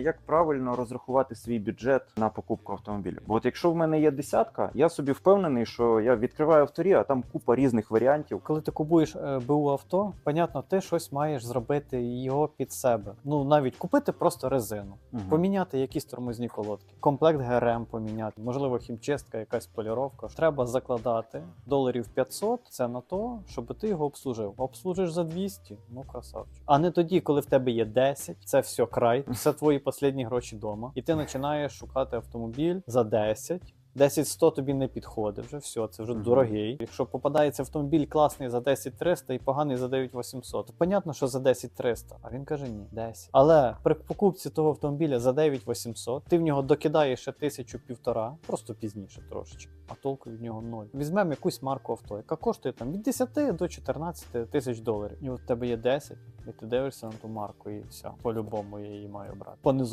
Як правильно розрахувати свій бюджет на покупку автомобіля? Бо от якщо в мене є десятка, я собі впевнений, що я відкриваю авторі, а там купа різних варіантів. Коли ти купуєш е, БУ авто, понятно, ти щось маєш зробити його під себе. Ну навіть купити просто резину, Мгм. поміняти якісь тормозні колодки, комплект ГРМ поміняти, можливо, хімчистка, якась поліровка. Треба закладати доларів 500 Це на то, щоб ти його обслужив. Обслужиш за 200, ну красавчик. А не тоді, коли в тебе є 10, це все край, це твої останні гроші вдома, і ти починаєш шукати автомобіль за 10. 10-100 тобі не підходить, вже все, це вже Мгм. дорогий. Якщо попадається автомобіль класний за 10-300 і поганий за 9800, то понятно, що за 10-300, а він каже ні, 10. Але при покупці того автомобіля за 9800 ти в нього докидаєш ще тисячу півтора, просто пізніше трошечки, а толку від нього ноль. Візьмемо якусь марку авто, яка коштує там від 10 до 14 тисяч доларів. І от в тебе є 10, і ти дивишся на ту марку, і все, по-любому я її маю брати. Понизу